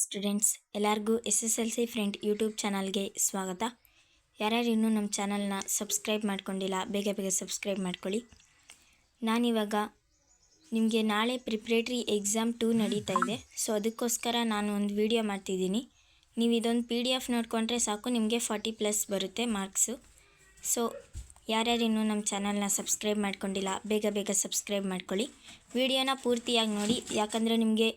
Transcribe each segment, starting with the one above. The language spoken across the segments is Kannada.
ಸ್ಟೂಡೆಂಟ್ಸ್, ಎಲ್ಲರಿಗೂ S S L C friend YouTube ಚಾನಲ್ಗೆ ಸ್ವಾಗತ. ಯಾರ್ಯಾರು ಇನ್ನೂ ನಮ್ಮ ಚಾನಲ್ನ ಸಬ್ಸ್ಕ್ರೈಬ್ ಮಾಡ್ಕೊಂಡಿಲ್ಲ, ಬೇಗ ಬೇಗ ಸಬ್ಸ್ಕ್ರೈಬ್ ಮಾಡ್ಕೊಳ್ಳಿ. ನಾನಿವಾಗ ನಿಮಗೆ ನಾಳೆ ಪ್ರಿಪ್ರೇಟ್ರಿ ಎಕ್ಸಾಮ್ ಟೂ ನಡೀತಾ ಇದೆ. ಸೊ, ಅದಕ್ಕೋಸ್ಕರ ನಾನು ಒಂದು ವಿಡಿಯೋ ಮಾಡ್ತಿದ್ದೀನಿ. ನೀವು ಇದೊಂದು ಪಿ ಡಿ ಎಫ್ ನೋಡಿಕೊಂಡ್ರೆ ಸಾಕು, ನಿಮಗೆ ಫಾರ್ಟಿ ಪ್ಲಸ್ ಬರುತ್ತೆ ಮಾರ್ಕ್ಸು. ಸೊ, ಯಾರ್ಯಾರು ಇನ್ನೂ ನಮ್ಮ ಚಾನಲ್ನ ಸಬ್ಸ್ಕ್ರೈಬ್ ಮಾಡ್ಕೊಂಡಿಲ್ಲ, ಬೇಗ ಬೇಗ ಸಬ್ಸ್ಕ್ರೈಬ್ ಮಾಡ್ಕೊಳ್ಳಿ. ವಿಡಿಯೋನ ಪೂರ್ತಿಯಾಗಿ ನೋಡಿ, ಯಾಕಂದರೆ ನಿಮಗೆ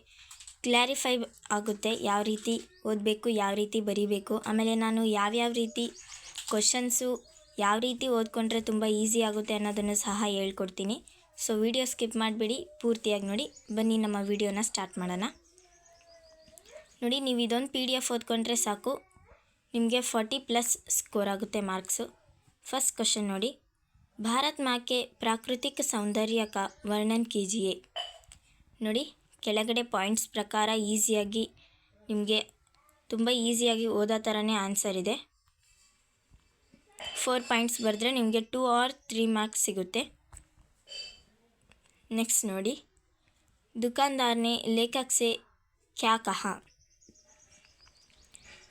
ಕ್ಲಾರಿಫೈ ಆಗುತ್ತೆ ಯಾವ ರೀತಿ ಓದಬೇಕು, ಯಾವ ರೀತಿ ಬರೀಬೇಕು. ಆಮೇಲೆ ನಾನು ಯಾವ್ಯಾವ ರೀತಿ ಕ್ವಶನ್ಸು ಯಾವ ರೀತಿ ಓದ್ಕೊಂಡ್ರೆ ತುಂಬ ಈಸಿ ಆಗುತ್ತೆ ಅನ್ನೋದನ್ನು ಸಹ ಹೇಳ್ಕೊಡ್ತೀನಿ. ಸೊ ವಿಡಿಯೋ ಸ್ಕಿಪ್ ಮಾಡಿಬಿಡಿ, ಪೂರ್ತಿಯಾಗಿ ನೋಡಿ. ಬನ್ನಿ, ನಮ್ಮ ವಿಡಿಯೋನ ಸ್ಟಾರ್ಟ್ ಮಾಡೋಣ. ನೋಡಿ, ನೀವು ಇದೊಂದು ಪಿ ಡಿ ಎಫ್ ಓದ್ಕೊಂಡ್ರೆ ಸಾಕು. ನಿಮಗೆ ಫಾರ್ಟಿ ಪ್ಲಸ್ ಸ್ಕೋರ್ ಆಗುತ್ತೆ ಮಾರ್ಕ್ಸು ಫಸ್ಟ್ ಕ್ವಶನ್ ನೋಡಿ. ಭಾರತ್ ಮಾಕೆ ಪ್ರಾಕೃತಿಕ ಸೌಂದರ್ಯ ಕಾ ವರ್ಣನ್ ಎ ನೋಡಿ ಕೆಳಗಡೆ ಪಾಯಿಂಟ್ಸ್ ಪ್ರಕಾರ ಈಸಿಯಾಗಿ ನಿಮಗೆ ತುಂಬ ಈಸಿಯಾಗಿ ಓದೋ ಥರನೇ ಆನ್ಸರ್ ಇದೆ. ಫೋರ್ ಪಾಯಿಂಟ್ಸ್ ಬರೆದ್ರೆ ನಿಮಗೆ ಟೂ ಆರ್ ತ್ರೀ ಮಾರ್ಕ್ಸ್ ಸಿಗುತ್ತೆ. ನೆಕ್ಸ್ಟ್ ನೋಡಿ. ದುಕಾನ್ದಾರ್ನೆ ಲೇಖಕ್ಸೆ ಕ್ಯಾ ಕಹ?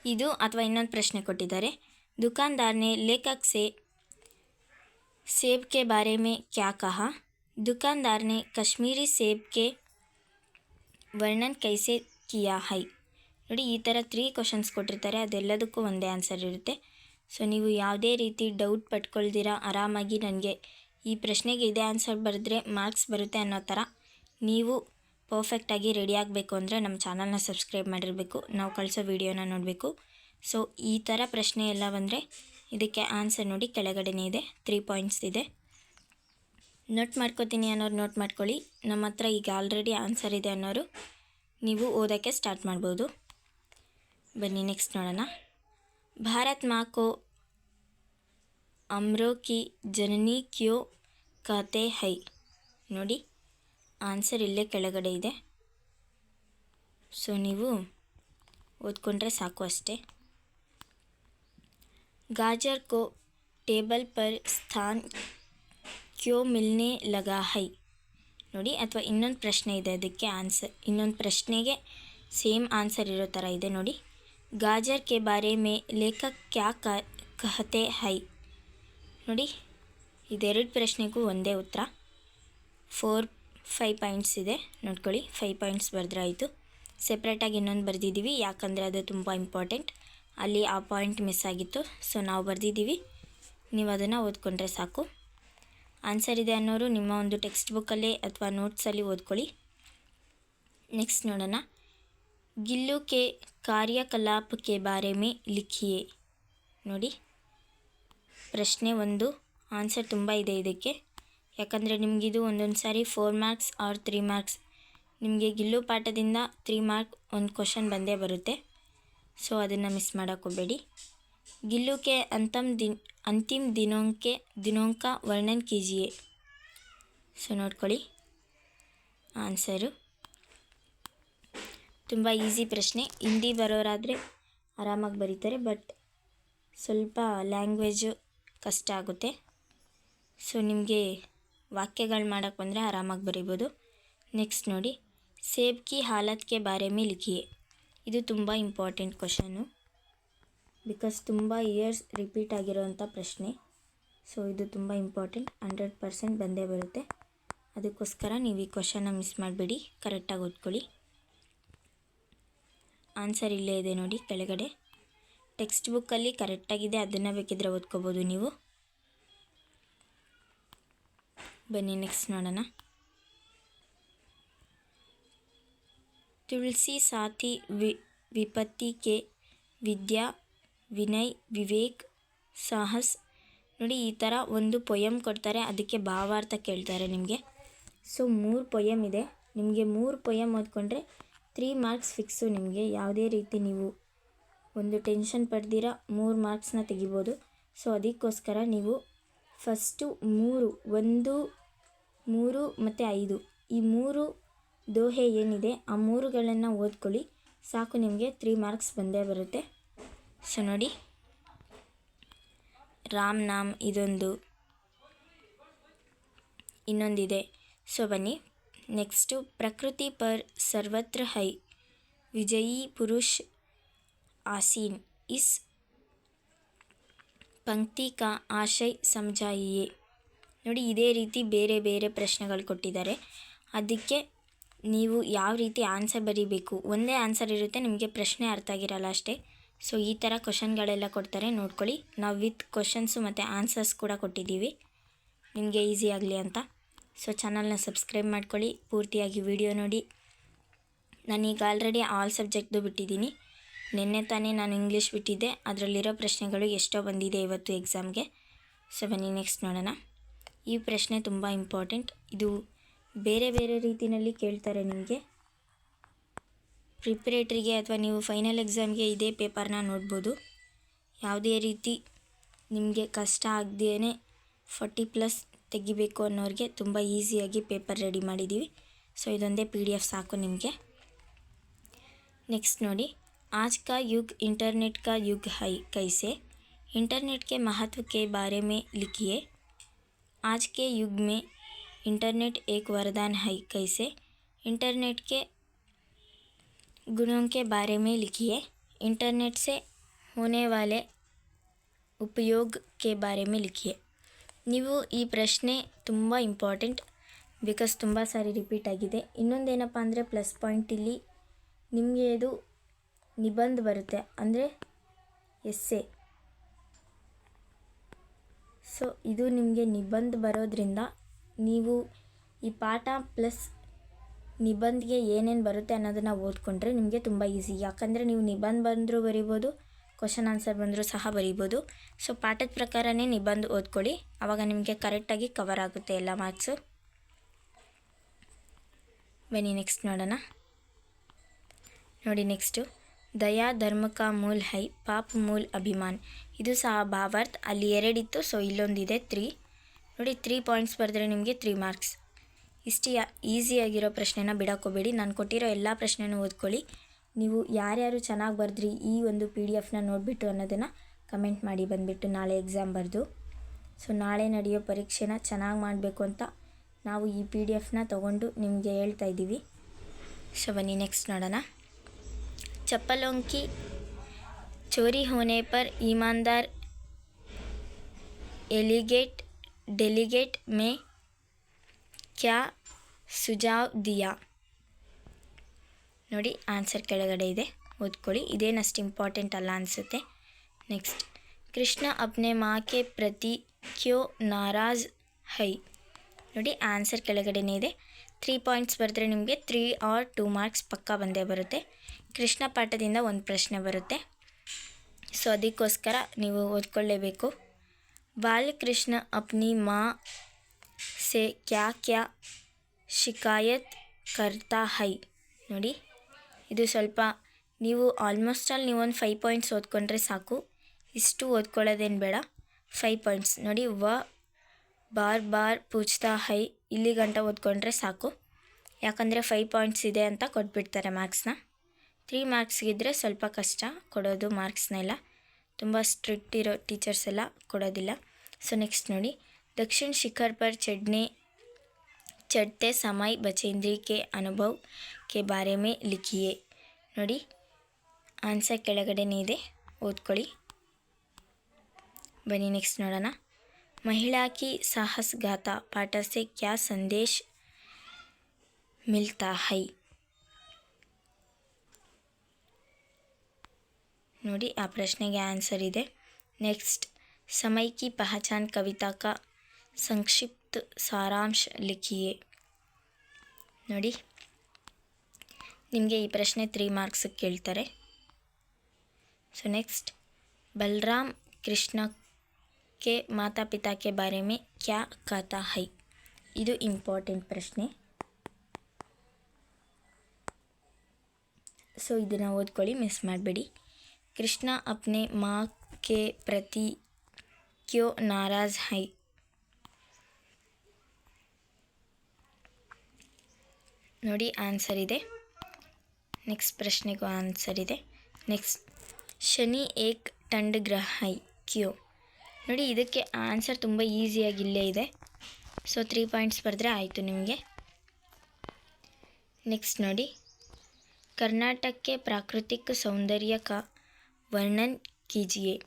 ಇದು ಅಥವಾ ಇನ್ನೊಂದು ಪ್ರಶ್ನೆ ಕೊಟ್ಟಿದ್ದಾರೆ. ದುಕಾನ್ದಾರ್ನೆ ಲೇಖಕ್ಸೆ ಸೇಬ್ ಕೆ ಬಾರೆ ಕ್ಯಾ ಕಹ? ದುಕಾನ್ದಾರ್ನೆ ಕಾಶ್ಮೀರಿ ಸೇಬ್ಕೆ ವರ್ಣನ್ ಕೈಸೆ ಕಿಯಾ ಹೈ. ನೋಡಿ, ಈ ಥರ ತ್ರೀ ಕ್ವಶನ್ಸ್ ಕೊಟ್ಟಿರ್ತಾರೆ, ಅದೆಲ್ಲದಕ್ಕೂ ಒಂದೇ ಆನ್ಸರ್ ಇರುತ್ತೆ. ಸೊ ನೀವು ಯಾವುದೇ ರೀತಿ ಡೌಟ್ ಪಟ್ಕೊಳ್ದಿರ, ಆರಾಮಾಗಿ ನನಗೆ ಈ ಪ್ರಶ್ನೆಗೆ ಇದೇ ಆನ್ಸರ್ ಬರೆದ್ರೆ ಮಾರ್ಕ್ಸ್ ಬರುತ್ತೆ ಅನ್ನೋ ಥರ, ನೀವು ಪರ್ಫೆಕ್ಟಾಗಿ ರೆಡಿ ಆಗಬೇಕು ಅಂದರೆ ನಮ್ಮ ಚಾನಲ್ನ ಸಬ್ಸ್ಕ್ರೈಬ್ ಮಾಡಿರಬೇಕು. ನಾವು ಕಳಿಸೋ ವೀಡಿಯೋನ ನೋಡಬೇಕು. ಸೊ ಈ ಥರ ಪ್ರಶ್ನೆ ಎಲ್ಲ ಬಂದರೆ, ಇದಕ್ಕೆ ಆನ್ಸರ್ ನೋಡಿ ಕೆಳಗಡೆನೇ ಇದೆ ತ್ರೀ ಪಾಯಿಂಟ್ಸ್ ಇದೆ. ನೋಟ್ ಮಾಡ್ಕೋತೀನಿ ಅನ್ನೋರು ನೋಟ್ ಮಾಡ್ಕೊಳ್ಳಿ. ನಮ್ಮ ಹತ್ರ ಈಗ ಆಲ್ರೆಡಿ ಆನ್ಸರ್ ಇದೆ ಅನ್ನೋರು. ನೀವು ಓದೋಕ್ಕೆ ಸ್ಟಾರ್ಟ್ ಮಾಡ್ಬೋದು. ಬನ್ನಿ ನೆಕ್ಸ್ಟ್ ನೋಡೋಣ. ಭಾರತ್ ಮಾಕೋ ಅಮ್ರೋ ಕಿ ಜನನಿ ಕ್ಯೋ ಕತೆ ಹೈ. ನೋಡಿ ಆನ್ಸರ್ ಇಲ್ಲೇ ಕೆಳಗಡೆ ಇದೆ. ಸೊ ನೀವು ಓದ್ಕೊಂಡ್ರೆ ಸಾಕು ಅಷ್ಟೇ. ಗಾಜರ್ ಕೋ ಟೇಬಲ್ ಪರ್ ಸ್ಥಾನ್ ಕ್ಯೋ ಮಿಲ್ನೆ ಲಗಾ ಹೈ? ನೋಡಿ, ಅಥವಾ ಇನ್ನೊಂದು ಪ್ರಶ್ನೆ ಇದೆ ಅದಕ್ಕೆ ಆನ್ಸರ್, ಇನ್ನೊಂದು ಪ್ರಶ್ನೆಗೆ ಸೇಮ್ ಆನ್ಸರ್ ಇರೋ ಥರ ಇದೆ, ನೋಡಿ. ಗಾಜರ್ ಕೆ ಬಾರೆ ಮೇ ಲೇಖಕ್ ಕ್ಯಾ ಕಹತೆ ಹೈ? ನೋಡಿ, ಇದೆರಡು ಪ್ರಶ್ನೆಗೂ ಒಂದೇ ಉತ್ತರ. ಫೋರ್, ಫೈವ್ ಪಾಯಿಂಟ್ಸ್ ಇದೆ, ನೋಡ್ಕೊಳ್ಳಿ, ಫೈವ್ ಪಾಯಿಂಟ್ಸ್ ಬರೆದ್ರಾಯಿತು. ಸೆಪ್ರೇಟಾಗಿ ಇನ್ನೊಂದು ಬರೆದಿದ್ದೀವಿ, ಯಾಕಂದರೆ ಅದು ತುಂಬ ಇಂಪಾರ್ಟೆಂಟ್. ಅಲ್ಲಿ ಆ ಪಾಯಿಂಟ್ ಮಿಸ್ ಆಗಿತ್ತು, ಸೊ ನಾವು ಬರೆದಿದ್ದೀವಿ. ನೀವು ಅದನ್ನು ಓದ್ಕೊಂಡ್ರೆ ಸಾಕು. ಆನ್ಸರ್ ಇದೆ ಅನ್ನೋರು ನಿಮ್ಮ ಒಂದು ಟೆಕ್ಸ್ಟ್ ಬುಕ್ಕಲ್ಲೇ ಅಥವಾ ನೋಟ್ಸಲ್ಲಿ ಓದ್ಕೊಳ್ಳಿ. ನೆಕ್ಸ್ಟ್ ನೋಡೋಣ. ಗಿಲ್ಲು ಕೆ ಕಾರ್ಯಕಲಾಪಕ್ಕೆ ಬಾರೆ ಮೇ ಲಿಖಿಯೇ. ನೋಡಿ. ಪ್ರಶ್ನೆ ಒಂದು. ಆನ್ಸರ್ ತುಂಬ ಇದೆ ಇದಕ್ಕೆ. ಯಾಕಂದರೆ ನಿಮಗಿದು ಒಂದೊಂದು ಸಾರಿ four marks or three marks ನಿಮಗೆ ಗಿಲ್ಲು ಪಾಠದಿಂದ ತ್ರೀ ಮಾರ್ಕ್ ಒಂದು ಕ್ವಶನ್ ಬಂದೇ ಬರುತ್ತೆ. ಸೊ ಅದನ್ನು ಮಿಸ್ ಮಾಡೋಕ್ಕೋಗಬೇಡಿ अंतम दिन अंतिम दिनों के दिनों का वर्णन कीजिए ಸೊ ನೋಡ್ಕೊಳ್ಳಿ. ಆನ್ಸರು ತುಂಬ ಈಸಿ ಪ್ರಶ್ನೆ. ಹಿಂದಿ ಬರೋರಾದರೆ ಆರಾಮಾಗಿ ಬರೀತಾರೆ ಬಟ್ ಸ್ವಲ್ಪ ಲ್ಯಾಂಗ್ವೇಜು ಕಷ್ಟ ಆಗುತ್ತೆ. ಸೊ ನಿಮಗೆ ವಾಕ್ಯಗಳು ಮಾಡೋಕ್ಕೆ ಬಂದರೆ ಆರಾಮಾಗಿ ಬರೀಬೋದು. ನೆಕ್ಸ್ಟ್ ನೋಡಿ. ಸೇಬ್ ಕಿ ಹಾಲತ್ ಕೆ ಬಾರೆ ಮೇ ಲಿಖಿಯೇ. ಇದು ತುಂಬ ಇಂಪಾರ್ಟೆಂಟ್ ಕ್ವಶನು ಬಿಕಾಸ್ ತುಂಬ ಇಯರ್ಸ್ ರಿಪೀಟ್ ಆಗಿರೋವಂಥ ಪ್ರಶ್ನೆ. ಸೊ ಇದು ತುಂಬ ಇಂಪಾರ್ಟೆಂಟ್ ಹಂಡ್ರೆಡ್ ಪರ್ಸೆಂಟ್ ಬಂದೇ ಬರುತ್ತೆ. ಅದಕ್ಕೋಸ್ಕರ ನೀವು ಈ ಕ್ವಶನ್ನ ಮಿಸ್ ಮಾಡಬೇಡಿ. ಕರೆಕ್ಟಾಗಿ ಓದ್ಕೊಳ್ಳಿ. ಆನ್ಸರ್ ಇಲ್ಲೇ ಇದೆ ನೋಡಿ ಕೆಳಗಡೆ. ಟೆಕ್ಸ್ಟ್ ಬುಕ್ಕಲ್ಲಿ ಕರೆಕ್ಟಾಗಿದೆ ಅದನ್ನು ಬೇಕಿದ್ರೆ ಓದ್ಕೋಬೋದು ನೀವು. ಬನ್ನಿ ನೆಕ್ಸ್ಟ್ ನೋಡೋಣ. ತುಳಸಿ ಸಾಥಿ ವಿ ವಿಪತ್ತಿ ಕೆ ವಿದ್ಯಾ ವಿನಯ್, ವಿವೇಕ್, ಸಾಹಸ್. ನೋಡಿ, ಈ ಥರ ಒಂದು ಪೊಯಮ್ ಕೊಡ್ತಾರೆ. ಅದಕ್ಕೆ ಭಾವಾರ್ಥ ಕೇಳ್ತಾರೆ ನಿಮಗೆ. ಸೊ, ಮೂರು ಪೊಯಮ್ ಇದೆ. ನಿಮಗೆ ಮೂರು ಪೊಯಮ್ ಓದ್ಕೊಂಡ್ರೆ ತ್ರೀ ಮಾರ್ಕ್ಸ್ ಫಿಕ್ಸು ನಿಮಗೆ. ಯಾವುದೇ ರೀತಿ ನೀವು ಒಂದು ಟೆನ್ಷನ್ ಪಡ್ದಿರ ಮೂರು ಮಾರ್ಕ್ಸ್ನ ತೆಗಿಬೋದು. ಸೊ, ಅದಕ್ಕೋಸ್ಕರ ನೀವು ಫಸ್ಟು ಮೂರು, ಒಂದು, ಮೂರು ಮತ್ತು ಐದು. ಈ ಮೂರು ದೋಹೆ ಏನಿದೆ, ಆ ಮೂರುಗಳನ್ನು ಓದ್ಕೊಳ್ಳಿ. ಸಾಕು ನಿಮಗೆ ತ್ರೀ ಮಾರ್ಕ್ಸ್ ಬಂದೇ ಬರುತ್ತೆ. ಸೊ ನೋಡಿ. ರಾಮ್ ನಾಮ್ ಇದೊಂದು. ಇನ್ನೊಂದಿದೆ. ಸೊ ಬನ್ನಿ. ನೆಕ್ಸ್ಟು ಪ್ರಕೃತಿ ಪರ್ ಸರ್ವತ್ರ ಹೈ. ವಿಜಯೀ ಪುರುಷ್ ಆಸೀನ್ ಇಸ್ ಪಂಕ್ತಿ ಕಾ ಆಶಯ್ ಸಮಜಾಯಿಯೇ. ನೋಡಿ, ಇದೇ ರೀತಿ ಬೇರೆ ಬೇರೆ ಪ್ರಶ್ನೆಗಳು ಕೊಟ್ಟಿದ್ದಾರೆ. ಅದಕ್ಕೆ ನೀವು ಯಾವ ರೀತಿ ಆನ್ಸರ್ ಬರೀಬೇಕು? ಒಂದೇ ಆನ್ಸರ್ ಇರುತ್ತೆ, ನಿಮಗೆ ಪ್ರಶ್ನೆ ಅರ್ಥ ಆಗಿರಲ್ಲ ಅಷ್ಟೇ. ಸೊ ಈ ಥರ ಕ್ವಶನ್ಗಳೆಲ್ಲ ಕೊಡ್ತಾರೆ. ನೋಡ್ಕೊಳ್ಳಿ. ನಾವು ವಿತ್ ಕ್ವಶನ್ಸು ಮತ್ತು ಆನ್ಸರ್ಸ್ ಕೂಡ ಕೊಟ್ಟಿದ್ದೀವಿ. ನಿಮಗೆ ಈಸಿ ಆಗಲಿ ಅಂತ. ಸೊ ಚಾನಲ್ನ ಸಬ್ಸ್ಕ್ರೈಬ್ ಮಾಡ್ಕೊಳ್ಳಿ. ಪೂರ್ತಿಯಾಗಿ ವಿಡಿಯೋ ನೋಡಿ. ನಾನೀಗ ಆಲ್ರೆಡಿ ಆಲ್ ಸಬ್ಜೆಕ್ಟ್ದು ಬಿಟ್ಟಿದ್ದೀನಿ. ನಿನ್ನೆ ತಾನೇ ನಾನು ಇಂಗ್ಲೀಷ್ ಬಿಟ್ಟಿದ್ದೆ. ಅದರಲ್ಲಿರೋ ಪ್ರಶ್ನೆಗಳು ಎಷ್ಟೋ ಬಂದಿದೆ ಇವತ್ತು ಎಕ್ಸಾಮ್ಗೆ ಸೊ ಬನ್ನಿ ನೆಕ್ಸ್ಟ್ ನೋಡೋಣ. ಈ ಪ್ರಶ್ನೆ ತುಂಬ ಇಂಪಾರ್ಟೆಂಟ್ ಇದು ಬೇರೆ ಬೇರೆ ರೀತಿಯಲ್ಲಿ ಕೇಳ್ತಾರೆ ನಿಮಗೆ. ಪ್ರಿಪ್ರೇಟ್ರಿಗೆ ಅಥವಾ ನೀವು ಫೈನಲ್ ಎಕ್ಸಾಮ್ಗೆ ಇದೇ ಪೇಪರ್ನ ನೋಡ್ಬೋದು ಯಾವುದೇ ರೀತಿ ನಿಮಗೆ ಕಷ್ಟ ಆಗದೇ ಫಾರ್ಟಿ ಪ್ಲಸ್ ತೆಗಿಬೇಕು ಅನ್ನೋರಿಗೆ ತುಂಬ ಈಸಿಯಾಗಿ ಪೇಪರ್ ರೆಡಿ ಮಾಡಿದ್ದೀವಿ ಸೊ ಇದೊಂದೇ ಪಿ ಡಿ ಎಫ್ ಸಾಕು ನಿಮಗೆ नेक्स्ट नोड़ी आज का युग इंटरनेट का युग है कैसे इंटरनेट के महत्व के बारे में लिखिए आज के युग में इंटरनेट एक वरदान है कैसे इंटरनेट के गुणों के बारे में लिखिए इंटरनेट से होने वाले ಉಪಯೋಗ ಕೆ ಬಾರೆ ಮೇ ಲಿಖಿಯೆ ನೀವು ಈ ಪ್ರಶ್ನೆ ತುಂಬ ಇಂಪಾರ್ಟೆಂಟ್ ಬಿಕಾಸ್ ತುಂಬ ಸಾರಿ ರಿಪೀಟ್ ಆಗಿದೆ ಇನ್ನೊಂದೇನಪ್ಪ ಅಂದರೆ ಪ್ಲಸ್ ಪಾಯಿಂಟ್ ಇಲ್ಲಿ ನಿಮಗೆ ಇದು ನಿಬಂಧ ಬರುತ್ತೆ ಅಂದರೆ ಎಸ್ಸೆ ಸೊ ಇದು ನಿಮಗೆ ನಿಬಂಧ ಬರೋದ್ರಿಂದ ನೀವು ಈ ಪಾಠ ಪ್ಲಸ್ ನಿಬಂಧ್ಗೆ ಏನೇನು ಬರುತ್ತೆ ಅನ್ನೋದನ್ನು ಓದ್ಕೊಂಡ್ರೆ ನಿಮಗೆ ತುಂಬ ಈಸಿ ಯಾಕಂದರೆ ನೀವು ನಿಬಂಧ ಬಂದರೂ ಬರಿಬೋದು ಕ್ವಶನ್ ಆನ್ಸರ್ ಬಂದರೂ ಸಹ ಬರಿಬೋದು. ಸೊ ಪಾಠದ ಪ್ರಕಾರನೇ ನಿಬಂಧ ಓದ್ಕೊಳ್ಳಿ. ಆವಾಗ ನಿಮಗೆ ಕರೆಕ್ಟಾಗಿ ಕವರ್ ಆಗುತ್ತೆ ಎಲ್ಲ ಮಾರ್ಕ್ಸು ಬನ್ನಿ ನೆಕ್ಸ್ಟ್ ನೋಡೋಣ. ನೋಡಿ ನೆಕ್ಸ್ಟು ದಯಾ ಧರ್ಮಕ ಮೂಲ್ ಹೈ, ಪಾಪ್ ಮೂಲ್ ಅಭಿಮಾನ್. ಇದು ಸಹ ಭಾವಾರ್ಥ. ಅಲ್ಲಿ ಎರಡಿತ್ತು ಸೊ ಇಲ್ಲೊಂದಿದೆ ತ್ರೀ ನೋಡಿ ತ್ರೀ ಪಾಯಿಂಟ್ಸ್ ಬರೆದ್ರೆ ನಿಮಗೆ ತ್ರೀ ಮಾರ್ಕ್ಸ್ ಇಷ್ಟು ಈಸಿಯಾಗಿರೋ ಪ್ರಶ್ನೆನ ಬಿಡೋಕೋಬೇಡಿ. ನಾನು ಕೊಟ್ಟಿರೋ ಎಲ್ಲ ಪ್ರಶ್ನೆನೂ ಓದ್ಕೊಳ್ಳಿ. ನೀವು ಯಾರ್ಯಾರು ಚೆನ್ನಾಗಿ ಬರೆದ್ರಿ ಈ ಒಂದು ಪಿ ಡಿ ಎಫ್ನ ನೋಡಿಬಿಟ್ಟು ಅನ್ನೋದನ್ನು ಕಮೆಂಟ್ ಮಾಡಿ ಬಂದುಬಿಟ್ಟು ನಾಳೆ ಎಕ್ಸಾಮ್ ಬರೆದು. ಸೊ ನಾಳೆ ನಡೆಯೋ ಪರೀಕ್ಷೆನ ಚೆನ್ನಾಗಿ ಮಾಡಬೇಕು ಅಂತ ನಾವು ಈ ಪಿ ಡಿ ಎಫ್ನ ತೊಗೊಂಡು ನಿಮಗೆ ಹೇಳ್ತಾ ಇದ್ದೀವಿ. ಸೊ ಬನ್ನಿ ನೆಕ್ಸ್ಟ್ ನೋಡೋಣ. ಚಪ್ಪಲೊಂಕಿ, ಚೋರಿ ಹೋನೆ ಪರ್ ಈಮಾನ್ದಾರ್, ಎಲಿಗೇಟ್, ಡೆಲಿಗೇಟ್ ಮೇ ಕ್ಯಾ ಸುಜಾವ್ ದಿಯಾ. ನೋಡಿ ಆನ್ಸರ್ ಕೆಳಗಡೆ ಇದೆ. ಓದ್ಕೊಳ್ಳಿ. ಇದೇನಷ್ಟು ಇಂಪಾರ್ಟೆಂಟ್ ಅಲ್ಲ ಅನಿಸುತ್ತೆ. ನೆಕ್ಸ್ಟ್ ಕೃಷ್ಣ ಅಪ್ನೆ ಮಾಕೆ ಪ್ರತಿ ಕ್ಯೋ ನಾರಾಜ್ ಹೈ. ನೋಡಿ ಆನ್ಸರ್ ಕೆಳಗಡೆನೇ ಇದೆ. ತ್ರೀ ಪಾಯಿಂಟ್ಸ್ ಬರೆದ್ರೆ ನಿಮಗೆ ತ್ರೀ ಆರ್ ಟೂ ಮಾರ್ಕ್ಸ್ ಪಕ್ಕ ಬಂದೇ ಬರುತ್ತೆ. ಕೃಷ್ಣ ಪಾಠದಿಂದ ಒಂದು ಪ್ರಶ್ನೆ ಬರುತ್ತೆ. ಸೊ ಅದಕ್ಕೋಸ್ಕರ ನೀವು ಓದ್ಕೊಳ್ಳೇಬೇಕು. ಬಾಲಕೃಷ್ಣ ಅಪ್ನಿ ಮಾ ಸೆ ಕ್ಯಾ ಕ್ಯಾ ಶಿಕಾಯತ್ ಕರ್ತಾ ಹೈ. ನೋಡಿ, ಇದು ಸ್ವಲ್ಪ ನೀವು ಆಲ್ಮೋಸ್ಟ್ ಆಲ್ ಒಂದು ಫೈವ್ ಪಾಯಿಂಟ್ಸ್ ಓದ್ಕೊಂಡ್ರೆ ಸಾಕು. ಇಷ್ಟು ಓದ್ಕೊಳ್ಳೋದೇನು ಬೇಡ. ಫೈವ್ ಪಾಯಿಂಟ್ಸ್ ನೋಡಿ, ವ, ಬಾರ್ ಬಾರ್, ಪೂಜ್ತಾ ಹೈ, ಇಲ್ಲಿ ಗಂಟ ಓದ್ಕೊಂಡ್ರೆ ಸಾಕು. ಯಾಕಂದರೆ ಫೈವ್ ಪಾಯಿಂಟ್ಸ್ ಇದೆ ಅಂತ ಕೊಟ್ಬಿಡ್ತಾರೆ ಮಾರ್ಕ್ಸ್ನ ತ್ರೀ ಮಾರ್ಕ್ಸ್ಗಿದ್ರೆ ಸ್ವಲ್ಪ ಕಷ್ಟ ಕೊಡೋದು ಮಾರ್ಕ್ಸ್ನೆಲ್ಲ ತುಂಬ ಸ್ಟ್ರಿಕ್ಟ್ ಇರೋ ಟೀಚರ್ಸ್ ಎಲ್ಲ ಕೊಡೋದಿಲ್ಲ. ಸೊ ನೆಕ್ಸ್ಟ್ ನೋಡಿ, ದಕ್ಷಿಣ ಶಿಖರ್ ಪರ್ ಚढ़ने चढ़ते समय बचेंद्री के अनुभव के बारे में लिखिए। नोड़ी, आंसर के ओदक बनी नेक्स्ट नोड़ महिला की साहस गाता पाठ से क्या संदेश मिलता है? नोड़ी, आ प्रश्ने आंसर नेक्स्ट समय की पहचान कविता का संक्षिप्त ಸಾರಾಂಶ ಲಿಖಿಯೇ. ನೋಡಿ. ನಿಮಗೆ ಈ ಪ್ರಶ್ನೆ ತ್ರೀ ಮಾರ್ಕ್ಸ್ ಕೇಳ್ತಾರೆ. ಸೊ ನೆಕ್ಸ್ಟ್ ಬಲರಾಮ್ ಕೃಷ್ಣ ಕೆ ಮಾತಾ ಕೆ ಬಾರೆ ಮೇ ಕ್ಯಾ ಕಥಾ ಹೈ? ಇದು ಇಂಪಾರ್ಟೆಂಟ್ ಪ್ರಶ್ನೆ. ಸೊ ಇದನ್ನು ಓದ್ಕೊಳ್ಳಿ ಮಿಸ್ ಮಾಡಬೇಡಿ. ಕೃಷ್ಣ ಅಪ್ನೆ ಮಾ ಕೆ ಪ್ರತಿ ಕ್ಯೋ ನಾರಾಜ್ ಹೈ? ನೋಡಿ ಆನ್ಸರ್ ಇದೆ. ನೆಕ್ಸ್ಟ್ ಪ್ರಶ್ನೆಗೂ ಆನ್ಸರ್ ಇದೆ. ನೆಕ್ಸ್ಟ್ ಶನಿ ಏಕ್ ಟಂಡ್ ಗ್ರಹ ಕ್ಯೂ. ನೋಡಿ ಇದಕ್ಕೆ ಆನ್ಸರ್ ತುಂಬ ಈಸಿಯಾಗಿ ಇಲ್ಲೇ ಇದೆ. ಸೊ ತ್ರೀ ಪಾಯಿಂಟ್ಸ್ ಬರೆದ್ರೆ ಆಯಿತು ನಿಮಗೆ. ನೆಕ್ಸ್ಟ್ ನೋಡಿ. ಕರ್ನಾಟಕಕ್ಕೆ ಪ್ರಾಕೃತಿಕ ಸೌಂದರ್ಯ ಕ ವರ್ಣನ್ ಕೀಜಿಯೇ.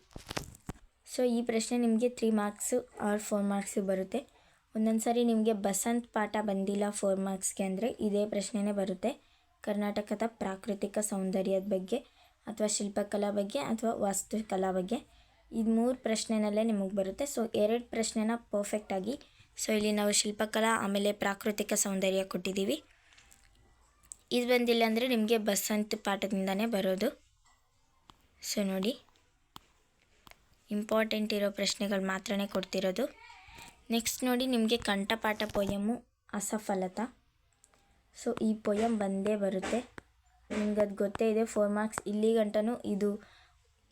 ಸೊ ಈ ಪ್ರಶ್ನೆ ನಿಮಗೆ three marks or four marks ಬರುತ್ತೆ. ಒಂದೊಂದು ಸಾರಿ ನಿಮಗೆ ಬಸಂತ್ ಪಾಠ ಬಂದಿಲ್ಲ ಫೋರ್ ಮಾರ್ಕ್ಸ್ಗೆ ಅಂದರೆ ಇದೇ ಪ್ರಶ್ನೆನೇ ಬರುತ್ತೆ. ಕರ್ನಾಟಕದ ಪ್ರಾಕೃತಿಕ ಸೌಂದರ್ಯದ ಬಗ್ಗೆ ಅಥವಾ ಶಿಲ್ಪಕಲಾ ಬಗ್ಗೆ ಅಥವಾ ವಾಸ್ತುಕಲಾ ಬಗ್ಗೆ ಇದು ಮೂರು ಪ್ರಶ್ನೆನಲ್ಲೇ ನಿಮಗೆ ಬರುತ್ತೆ. ಸೊ ಎರಡು ಪ್ರಶ್ನೆನ ಪರ್ಫೆಕ್ಟಾಗಿ ಸೊ ಇಲ್ಲಿ ನಾವು ಶಿಲ್ಪಕಲಾ, ಆಮೇಲೆ ಪ್ರಾಕೃತಿಕ ಸೌಂದರ್ಯ ಕೊಟ್ಟಿದ್ದೀವಿ. ಇದು ಬಂದಿಲ್ಲ ಅಂದರೆ ನಿಮಗೆ ಬಸಂತ್ ಪಾಠದಿಂದನೇ ಬರೋದು. ಸೊ ನೋಡಿ. ಇಂಪಾರ್ಟೆಂಟ್ ಇರೋ ಪ್ರಶ್ನೆಗಳು ಮಾತ್ರನೇ ಕೊಡ್ತಿರೋದು. ನೆಕ್ಸ್ಟ್ ನೋಡಿ ನಿಮಗೆ ಕಂಠಪಾಠ ಪೊಯಮು ಅಸಫಲತ. ಸೊ ಈ ಪೊಯಮ್ ಬಂದೇ ಬರುತ್ತೆ. ನಿಮ್ಗೆ ಅದು ಗೊತ್ತೇ ಇದೆ ಫೋರ್ ಮಾರ್ಕ್ಸ್ ಇಲ್ಲಿ ಗಂಟನೂ ಇದು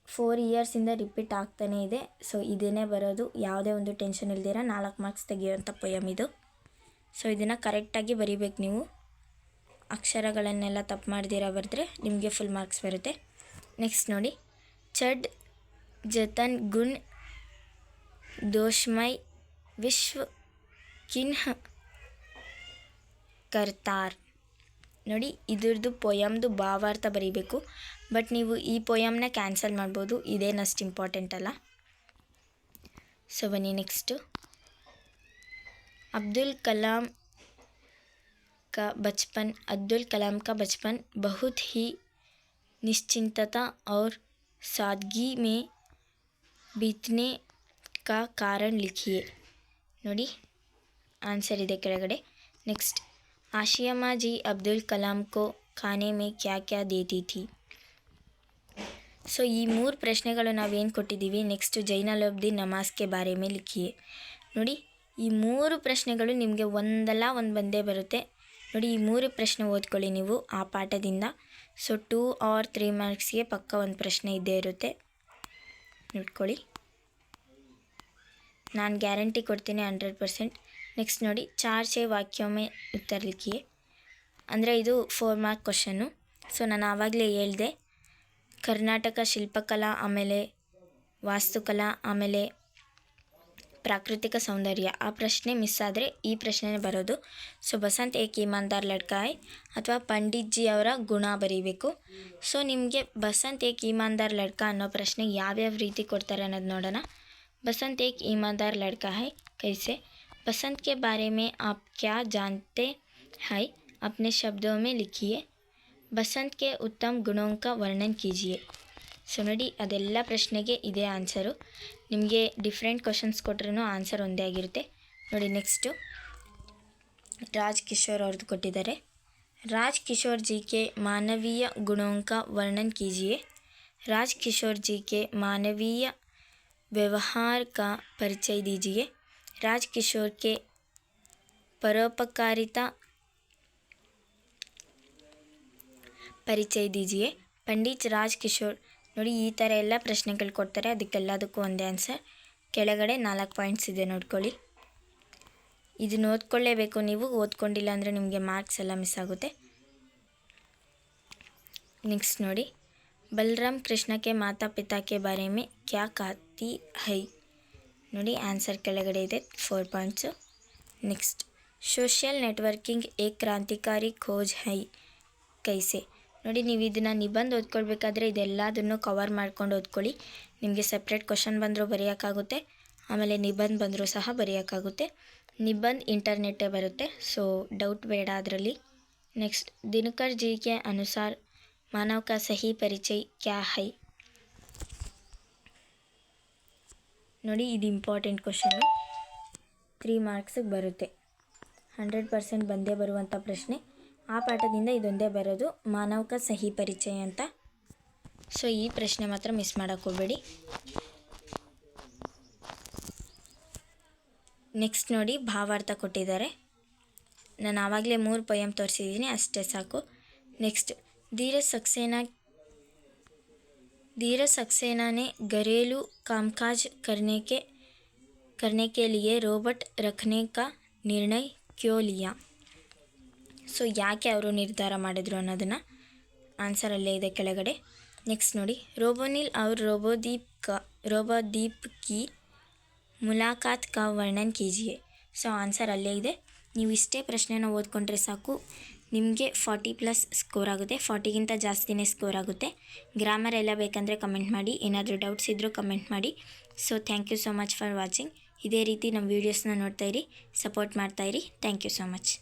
ಫೋರ್ ಇಯರ್ಸಿಂದ ರಿಪೀಟ್ ಆಗ್ತಾನೇ ಇದೆ. ಸೊ ಇದೇ ಬರೋದು, ಯಾವುದೇ ಒಂದು ಟೆನ್ಷನ್ ಇಲ್ದಿರ ನಾಲ್ಕು ಮಾರ್ಕ್ಸ್ ತೆಗೆಯುವಂಥ ಪೊಯಮ್ ಇದು. ಸೊ ಇದನ್ನು ಕರೆಕ್ಟಾಗಿ ಬರಿಬೇಕು ನೀವು. ಅಕ್ಷರಗಳನ್ನೆಲ್ಲ ತಪ್ಪು ಮಾಡ್ದಿರ ಬರೆದ್ರೆ ನಿಮಗೆ ಫುಲ್ ಮಾರ್ಕ್ಸ್ ಬರುತ್ತೆ. ನೆಕ್ಸ್ಟ್ ನೋಡಿ ಚಡ್ ಜತನ್, ಗುಣ್, ದೋಷ್ಮೈ ವಿಶ್ವ ಕಿನ್ಹ ಕರ್ತಾರ್ ನೋಡಿ ಇದ್ರದ್ದು ಪೊಯಮ್ದು ಭಾವಾರ್ಥ ಬರೀಬೇಕು ಬಟ್ ನೀವು ಈ ಪೊಯಮ್ನ ಕ್ಯಾನ್ಸಲ್ ಮಾಡ್ಬೋದು ಇದೇನಷ್ಟು ಇಂಪಾರ್ಟೆಂಟ್ ಅಲ್ಲ ಸೊ ಬನ್ನಿ ನೆಕ್ಸ್ಟು ಅಬ್ದುಲ್ ಕಲಾಂ का बचपन अब्दुल कलाम का बचपन बहुत ही निश्चिंतता और सादगी में बीतने का कारण लिखिए ನೋಡಿ ಆನ್ಸರ್ ಇದೆ ಕೆಳಗಡೆ. ನೆಕ್ಸ್ಟ್ ಆಶಿಯಮ್ಮ ಜಿ ಅಬ್ದುಲ್ ಕಲಾಂ ಕೋ ಖಾನೆ ಮೇ ಕ್ಯಾ ಕ್ಯಾ ಥಿ? ಸೊ ಈ ಮೂರು ಪ್ರಶ್ನೆಗಳು ನಾವೇನು ಕೊಟ್ಟಿದ್ದೀವಿ? ನೆಕ್ಸ್ಟ್ ಜೈನಲಬ್ದೀನ್ ನಮಾಜ್ಗೆ ಬಾರೆ ಮೇಲೆ ಲಿಖಿಯೆ. ನೋಡಿ, ಈ ಮೂರು ಪ್ರಶ್ನೆಗಳು ನಿಮಗೆ ಒಂದಲ್ಲ ಒಂದು ಬಂದೇ ಬರುತ್ತೆ. ನೋಡಿ, ಈ ಮೂರು ಪ್ರಶ್ನೆ ಓದ್ಕೊಳ್ಳಿ ನೀವು ಆ ಪಾಠದಿಂದ. ಸೊ ಟೂ ಆರ್ ತ್ರೀ ಮಾರ್ಕ್ಸ್ಗೆ ಪಕ್ಕ ಒಂದು ಪ್ರಶ್ನೆ ಇದ್ದೇ ಇರುತ್ತೆ. ನೋಡ್ಕೊಳ್ಳಿ. ನಾನು ಗ್ಯಾರಂಟಿ ಕೊಡ್ತೀನಿ ಹಂಡ್ರೆಡ್ ಪರ್ಸೆಂಟ್. ನೆಕ್ಸ್ಟ್ ನೋಡಿ ಚಾರ್ ಸೇ ವಾಕ್ಯೊಮ್ಮೆ ಉತ್ತರ ಲಿಖಿಯೆ ಅಂದರೆ ಇದು ಫೋರ್ ಮಾರ್ಕ್ ಕ್ವಶನ್ನು ಸೊ ನಾನು ಆವಾಗಲೇ ಹೇಳಿದೆ, ಕರ್ನಾಟಕ ಶಿಲ್ಪಕಲಾ, ಆಮೇಲೆ ವಾಸ್ತುಕಲಾ, ಆಮೇಲೆ ಪ್ರಾಕೃತಿಕ ಸೌಂದರ್ಯ. ಆ ಪ್ರಶ್ನೆ ಮಿಸ್ ಆದರೆ ಈ ಪ್ರಶ್ನೆನೇ ಬರೋದು. ಸೊ ಬಸಂತ್ ಏಕ್ ಇಮಾನ್ದಾರ್ ಲಡ್ಕಾಯ್ ಅಥವಾ ಪಂಡಿತ್ ಜಿ ಅವರ ಗುಣ ಬರೀಬೇಕು. ಸೊ ನಿಮಗೆ ಬಸಂತ್ ಏಕ್ ಇಮಾನ್ದಾರ್ ಲಡ್ಕ ಅನ್ನೋ ಪ್ರಶ್ನೆ ಯಾವ್ಯಾವ ರೀತಿ ಕೊಡ್ತಾರೆ ಅನ್ನೋದು ನೋಡೋಣ. ಬಸಂತ್ ಏಕ್ ईमानदार लड़का है कैसे बसंत के बारे में आप क्या जानते हैं अपने शब्दों में लिखिए ಬಸಂತ್ ಕೆ ಉತ್ತಮ್ ಗುಣೋಂ का ವರ್ಣನ್ ಕೀಜಿಯೆ ಸೊ ನೋಡಿ ಅದೆಲ್ಲ ಪ್ರಶ್ನೆಗೆ ಇದೇ ಆನ್ಸರು ನಿಮಗೆ ಡಿಫ್ರೆಂಟ್ ಕ್ವಶನ್ಸ್ ಕೊಟ್ರೂ ಆನ್ಸರ್ ಒಂದೇ ಆಗಿರುತ್ತೆ ನೋಡಿ ನೆಕ್ಸ್ಟು ರಾಜ್ ಕಿಶೋರ್ ಅವ್ರದ್ದು ಕೊಟ್ಟಿದ್ದಾರೆ ರಾಜ್ ಕಿಶೋರ್ ಜಿ ಕೆ ಮಾನವೀಯ ಗುಣೋं का वर्णन कीजिए राज किशोर जी के मानवीय व्यवहार का परिचय दीजिए राज किशोर के परोपकारिता ಪರಿಚಯ ದೀಜಿಯೆ ಪಂಡಿತ್ ರಾಜ್ ಕಿಶೋರ್ ನೋಡಿ ಈ ಥರ ಎಲ್ಲ ಪ್ರಶ್ನೆಗಳು ಕೊಡ್ತಾರೆ ಅದಕ್ಕೆಲ್ಲದಕ್ಕೂ ಒಂದೇ ಆನ್ಸರ್ ಕೆಳಗಡೆ ನಾಲ್ಕು ಪಾಯಿಂಟ್ಸ್ ಇದೆ ನೋಡ್ಕೊಳ್ಳಿ ಇದನ್ನ ಓದ್ಕೊಳ್ಳೇಬೇಕು ನೀವು ಓದ್ಕೊಂಡಿಲ್ಲ ಅಂದರೆ ನಿಮಗೆ ಮಾರ್ಕ್ಸ್ ಎಲ್ಲ ಮಿಸ್ ಆಗುತ್ತೆ ನೆಕ್ಸ್ಟ್ ನೋಡಿ ಬಲರಾಮ್ ಕೃಷ್ಣಕ್ಕೆ ಕೆ ಮಾತಾ ಪಿತಾಕ್ಕೆ ಕೆ ಬಾರೆ ಮೇ ಕ್ಯಾ ಹೈ? ನೋಡಿ ಆನ್ಸರ್ ಕೆಳಗಡೆ ಇದೆ. Four points next social networking ಏಕ್ ಕ್ರಾಂತಿಕಾರಿ ಖೋಜ್ ಹೈ? ಕೈಸೆ. ನೋಡಿ ನೀವು ಇದನ್ನು ನಿಬಂಧ ಓದ್ಕೊಳ್ಬೇಕಾದ್ರೆ ಇದೆಲ್ಲದನ್ನು ಕವರ್ ಮಾಡ್ಕೊಂಡು ಓದ್ಕೊಳ್ಳಿ. ನಿಮಗೆ ಸಪ್ರೇಟ್ ಕ್ವಶನ್ ಬಂದರೂ ಬರೆಯೋಕ್ಕಾಗುತ್ತೆ. ಆಮೇಲೆ ನಿಬಂಧ ಬಂದರೂ ಸಹ ಬರೆಯೋಕ್ಕಾಗುತ್ತೆ. ನಿಬಂಧ ಇಂಟರ್ನೆಟ್ಟೇ ಬರುತ್ತೆ. ಸೊ ಡೌಟ್ ಬೇಡ ಅದರಲ್ಲಿ. ನೆಕ್ಸ್ಟ್ ದಿನಕರ್ ಜಿ ಕೆ ಅನುಸಾರ ಮಾನವ್ का ಸಹಿ ಪರಿಚಯ ಕ್ಯಾ ಹೈ ನೋಡಿ ಇದು ಇಂಪಾರ್ಟೆಂಟ್ ಕ್ವಶನ್ನು ತ್ರೀ ಮಾರ್ಕ್ಸಿಗೆ ಬರುತ್ತೆ ಹಂಡ್ರೆಡ್ ಪರ್ಸೆಂಟ್ ಬಂದೇ ಬರುವಂಥ ಪ್ರಶ್ನೆ ಆ ಪಾಠದಿಂದ ಇದೊಂದೇ ಬರೋದು ಮಾನವಕ ಸಹಿ ಪರಿಚಯ ಅಂತ ಸೊ ಈ ಪ್ರಶ್ನೆ ಮಾತ್ರ ಮಿಸ್ ಮಾಡೋಕ್ಕೆ ಹೋಗಬೇಡಿ. ನೆಕ್ಸ್ಟ್ ನೋಡಿ, ಭಾವಾರ್ಥ ಕೊಟ್ಟಿದ್ದಾರೆ. ನಾನು ಆವಾಗಲೇ ಮೂರು ಪೊಯಮ್ ತೋರಿಸಿದ್ದೀನಿ ಅಷ್ಟೇ ಸಾಕು. ನೆಕ್ಸ್ಟ್ ಧೀರಜ್ सक्सेना धीरज सक्सेना ने घरेलू कामकाज करने के करने के लिए रोबोट रखने का निर्णय क्यों लिया ಸೊ ಯಾಕೆ ಅವರು ನಿರ್ಧಾರ ಮಾಡಿದ್ರು ಅನ್ನೋದನ್ನು ಆನ್ಸರ್ ಅಲ್ಲೇ ಇದೆ ಕೆಳಗಡೆ ನೆಕ್ಸ್ಟ್ ನೋಡಿ ರೋಬೋನಿಲ್ ಅವ್ರ ರೋಬೋದೀಪ್ ಕ ರೋಬೋದೀಪ್ ಕಿ ಮುಲಾಕಾತ್ ಕಾ ವರ್ಣನ್ ಕೀಜಿಯೆ ಸೊ ಆನ್ಸರ್ ಅಲ್ಲೇ ಇದೆ ನೀವು ಇಷ್ಟೇ ಪ್ರಶ್ನೆನ ಓದ್ಕೊಂಡ್ರೆ ಸಾಕು ನಿಮಗೆ ಫಾರ್ಟಿ ಪ್ಲಸ್ ಸ್ಕೋರ್ ಆಗುತ್ತೆ. ಫಾರ್ಟಿಗಿಂತ ಜಾಸ್ತಿನೇ ಸ್ಕೋರ್ ಆಗುತ್ತೆ. ಗ್ರಾಮರ್ ಎಲ್ಲ ಬೇಕಂದರೆ ಕಮೆಂಟ್ ಮಾಡಿ. ಏನಾದರೂ ಡೌಟ್ಸ್ ಇದ್ದರೂ ಕಮೆಂಟ್ ಮಾಡಿ. So thank you so much for watching ಇದೇ ರೀತಿ ನಮ್ಮ ವೀಡಿಯೋಸ್ನ ನೋಡ್ತಾಯಿರಿ ಸಪೋರ್ಟ್ ಮಾಡ್ತಾಯಿರಿ ಥ್ಯಾಂಕ್ ಯು ಸೊ ಮಚ್